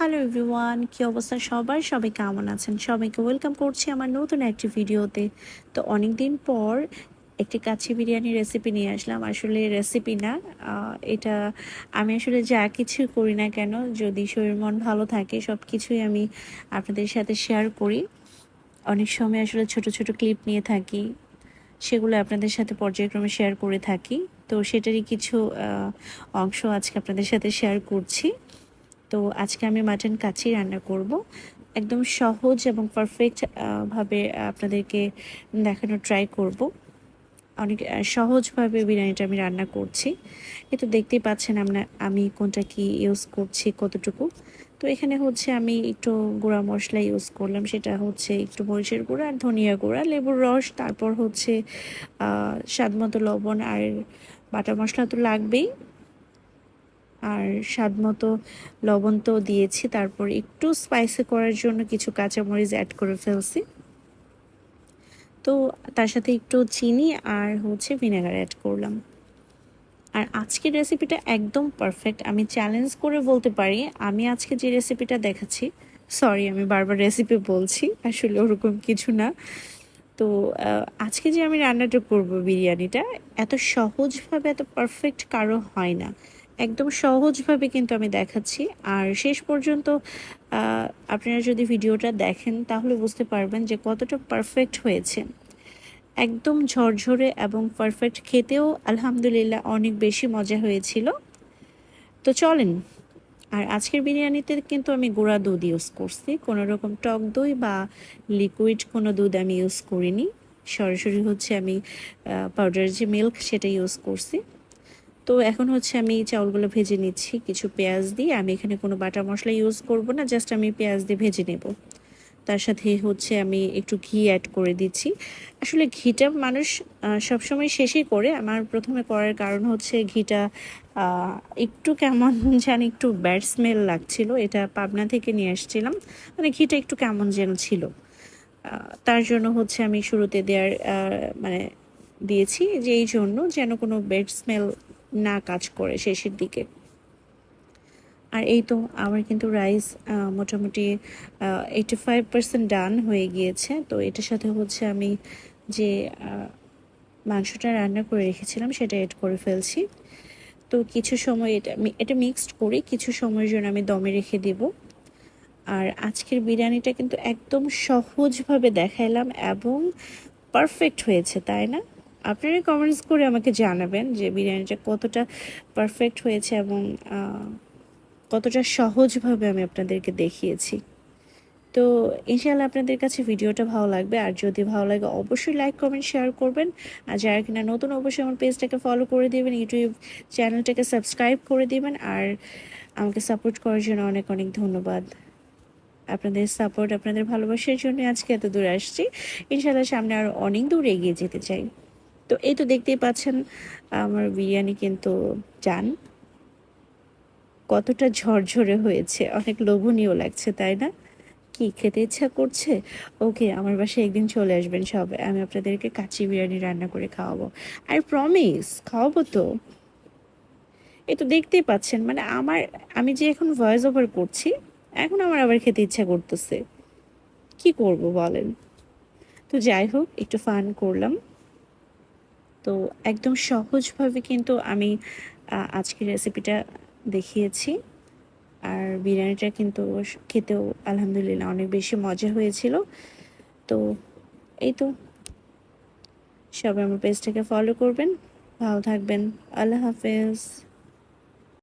Hello everyone, কী অবস্থা সবার? সবাই কেমন আছেন? সবাইকে ওয়েলকাম করছি আমার নতুন একটি ভিডিওতে। তো অনেক দিন পর একটি কাচ্চি বিরিয়ানি রেসিপি নিয়ে আসলাম। আসলে রেসিপি না এটা আমি আসলে যা কিছু করি না কেন, যদি শরীর মন ভালো থাকে সব কিছুই আমি আপনাদের সাথে শেয়ার করি। অনেক সময় আসলে ছোট ছোট ক্লিপ নিয়ে থাকি, সেগুলো আপনাদের সাথে পর্যায়ক্রমে শেয়ার করে থাকি। তো সেটারই কিছু অংশ আজকে আপনাদের সাথে শেয়ার করছি। তো আজকে আমি মাটন কাচ্চি রান্না করব। একদম সহজ এবং পারফেক্ট ভাবে আপনাদেরকে দেখানোর ট্রাই করব। অনেক সহজভাবে বিরিয়ানিটা আমি রান্না করছি। এ তো দেখতেই পাচ্ছেন আমরা, আমি কোনটা কি ইউজ করছি, কতটুকু। তো এখানে হচ্ছে আমি একটু গুঁড়া মশলা ইউজ করলাম, সেটা হচ্ছে একটু মরিচের গুঁড়া আর ধনিয়া গুঁড়া, লেবুর রস, তারপর হচ্ছে স্বাদ মতো লবণ আর বাটা মশলা তো লাগবেই। আর স্বাদ মতো লবণ তো দিয়েছি। তারপর একটু স্পাইসি করার জন্য কিছু কাঁচামরিচ অ্যাড করে ফেলছি। তো তার সাথে একটু চিনি আর হচ্ছে ভিনেগার অ্যাড করলাম। আর আজকের রেসিপিটা একদম পারফেক্ট আমি চ্যালেঞ্জ করে বলতে পারি, আমি আজকে যে রেসিপিটা দেখাচ্ছি সরি আমি বারবার রেসিপি বলছি, আসলে ওরকম কিছু না। তো আজকে যে আমি রান্নাটা করব বিরিয়ানিটা, এত সহজভাবে এত পারফেক্ট কারও হয় না। একদম সহজভাবে কিন্তু আমি দেখাচ্ছি। আর শেষ পর্যন্ত আপনারা যদি ভিডিওটা দেখেন, তাহলে বুঝতে পারবেন যে কতটা পারফেক্ট হয়েছে। একদম ঝরঝরে এবং পারফেক্ট খেতেও আলহামদুলিল্লাহ অনেক বেশি মজা হয়েছিল। তো চলেন, আর আজকের বিরিয়ানিতে কিন্তু আমি গোড়া দুধ ইউজ করছি। কোনো রকম টক দই বা লিকুইড কোনো দুধ আমি ইউজ করিনি। সরাসরি হচ্ছে আমি পাউডার যে মিল্ক সেটা ইউজ করছি। তো এখন হচ্ছে আমি চাউলগুলো ভেজে নিচ্ছি, কিছু পেঁয়াজ দিয়ে। আমি এখানে কোনো বাটা মশলা ইউজ করব না জাস্ট আমি পেঁয়াজ দিয়ে ভেজে নেব। তার সাথে হচ্ছে আমি একটু ঘি অ্যাড করে দিচ্ছি। আসলে ঘিটা মানুষ সবসময় শেষেই করে। আমার প্রথমে করার কারণ হচ্ছে ঘিটা একটু কেমন যেন একটু ব্যাড স্মেল লাগছিল। এটা পাবনা থেকে নিয়ে আসছিলাম। মানে ঘিটা একটু কেমন যেন ছিল। তার জন্য হচ্ছে আমি শুরুতে দেওয়ার মানে দিয়েছি যে এই জন্য যেন কোনো বেড স্মেল না কাজ করে শেষের দিকে। আর এই তো আমার কিন্তু রাইস মোটামুটি এইটি ফাইভ পার্সেন্ট ডান হয়ে গিয়েছে। তো এটার সাথে হচ্ছে আমি যে মাংসটা রান্না করে রেখেছিলাম সেটা এড করে ফেলছি। তো কিছু সময় এটা এটা মিক্সড করি, কিছু সময়ের জন্য আমি দমে রেখে দেব। আর আজকের বিরিয়ানিটা কিন্তু একদম সহজভাবে দেখাইলাম এবং পারফেক্ট হয়েছে, তাই না? আপনারা কমেন্টস করে আমাকে জানাবেন যে বিরিয়ানিটা কতটা পারফেক্ট হয়েছে এবং কতটা সহজভাবে আমি আপনাদেরকে দেখিয়েছি। তো ইনশাআল্লাহ আপনাদের কাছে ভিডিওটা ভালো লাগবে। আর যদি ভালো লাগে, অবশ্যই লাইক কমেন্ট শেয়ার করবেন। আর যারা কিনা নতুন, অবশ্যই আমার পেজটাকে ফলো করে দিবেন ইউটিউব চ্যানেলটাকে সাবস্ক্রাইব করে দেবেন। আর আমাকে সাপোর্ট করার জন্য অনেক অনেক ধন্যবাদ। আপনাদের সাপোর্ট আপনাদের ভালোবাসার জন্য আজকে এত দূরে আসছি। ইনশাআল্লাহ সামনে আরও অনেক দূর এগিয়ে যেতে চাই। তো এই তো দেখতেই পাচ্ছেন, আমার বিরিয়ানি কিন্তু জান। কতটা ঝরঝরে হয়েছে, অনেক লোভনীয় লাগছে, তাই না? কি খেতে ইচ্ছা করছে? ওকে, আমার বাসায় একদিন চলে আসবেন সবাই আমি আপনাদেরকে কাচি বিরিয়ানি রান্না করে খাওয়াবো। আর প্রমিস, খাওয়াবো তো। এই তো দেখতেই পাচ্ছেন মানে আমার, আমি যে এখন ভয়েস ওভার করছি, এখন আমার আবার খেতে ইচ্ছা করতেছে। কি করব বলেন? তো যাই হোক, একটু ফান করলাম। তো একদম সহজভাবে কিন্তু আমি আজকে আজকের রেসিপিটা দেখিয়েছি। আর বিরিয়ানিটা কিন্তু খেতেও আলহামদুলিল্লাহ অনেক বেশি মজা হয়েছিল। তো এই তো। সবাই আমার পেজটাকে ফলো করবেন। ভালো থাকবেন। আল্লাহ হাফেজ।